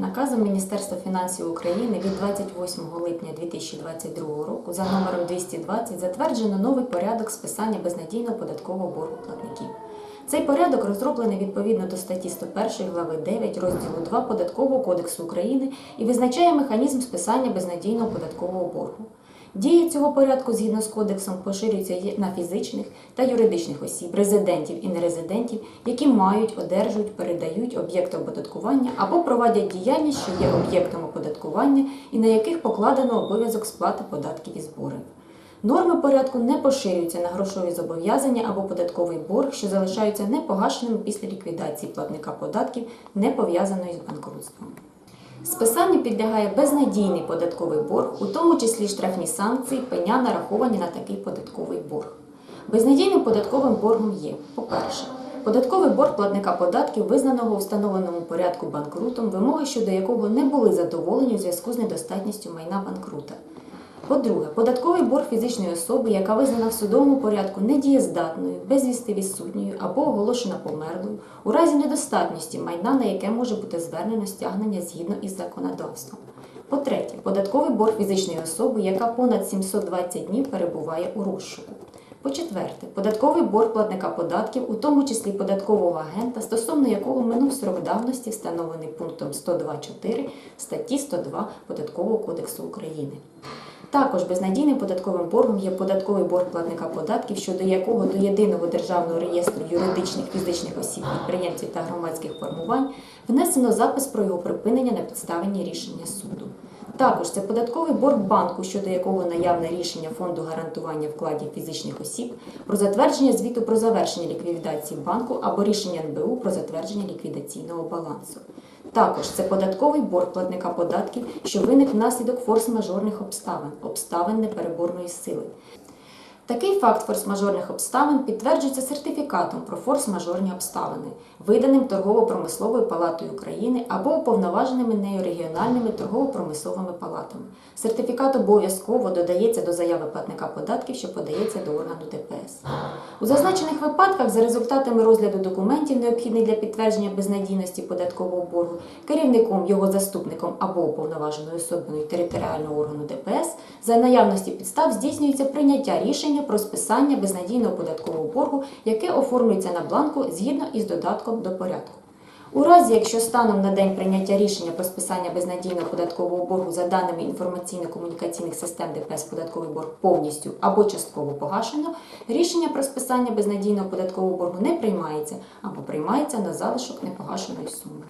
Наказом Міністерства фінансів України від 28 липня 2022 року за номером 220 затверджено новий порядок списання безнадійного податкового боргу платників. Цей порядок розроблений відповідно до статті 101 глави 9 розділу 2 Податкового кодексу України і визначає механізм списання безнадійного податкового боргу. Дія цього порядку згідно з кодексом поширюється на фізичних та юридичних осіб, резидентів і нерезидентів, які мають, одержують, передають об'єкти оподаткування або проводять діяльність, що є об'єктом оподаткування і на яких покладено обов'язок сплати податків і зборів. Норми порядку не поширюються на грошові зобов'язання або податковий борг, що залишаються непогашеними після ліквідації платника податків, не пов'язаної з банкрутством. Списанню підлягає безнадійний податковий борг, у тому числі штрафні санкції, пеня нараховані на такий податковий борг. Безнадійним податковим боргом є, по-перше, податковий борг платника податків, визнаного у встановленому порядку банкрутом, вимоги щодо якого не були задоволені у зв'язку з недостатністю майна банкрута. По-друге, податковий борг фізичної особи, яка визнана в судовому порядку недієздатною, безвісти відсутньою або оголошена померлою, у разі недостатності майна, на яке може бути звернено стягнення згідно із законодавством. По-третє, податковий борг фізичної особи, яка понад 720 днів перебуває у розшуку. По-четверте, податковий борг платника податків, у тому числі податкового агента, стосовно якого минув срок давності, встановлений пунктом 102.4 статті 102 Податкового кодексу України. Також безнадійним податковим боргом є податковий борг платника податків, щодо якого до єдиного державного реєстру юридичних фізичних осіб, підприємців та громадських формувань внесено запис про його припинення на підставі рішення суду. Також це податковий борг банку, щодо якого наявне рішення фонду гарантування вкладів фізичних осіб про затвердження звіту про завершення ліквідації банку або рішення НБУ про затвердження ліквідаційного балансу. Також це податковий борг платника податків, що виник внаслідок форс-мажорних обставин, обставин непереборної сили. Такий факт форс-мажорних обставин підтверджується сертифікатом про форс-мажорні обставини, виданим торгово-промисловою палатою України або уповноваженими нею регіональними торгово-промисловими палатами. Сертифікат обов'язково додається до заяви платника податків, що подається до органу ДПС. У зазначених випадках, за результатами розгляду документів, необхідних для підтвердження безнадійності податкового боргу, керівником, його заступником або уповноваженою особою територіального органу ДПС, за наявності підстав здійснюється прийняття рішення про списання безнадійного податкового боргу, яке оформлюється на бланку згідно із додатком до порядку. У разі, якщо станом на день прийняття рішення про списання безнадійного податкового боргу за даними інформаційно-комунікаційних систем ДПС податковий борг повністю або частково погашено, рішення про списання безнадійного податкового боргу не приймається або приймається на залишок непогашеної суми.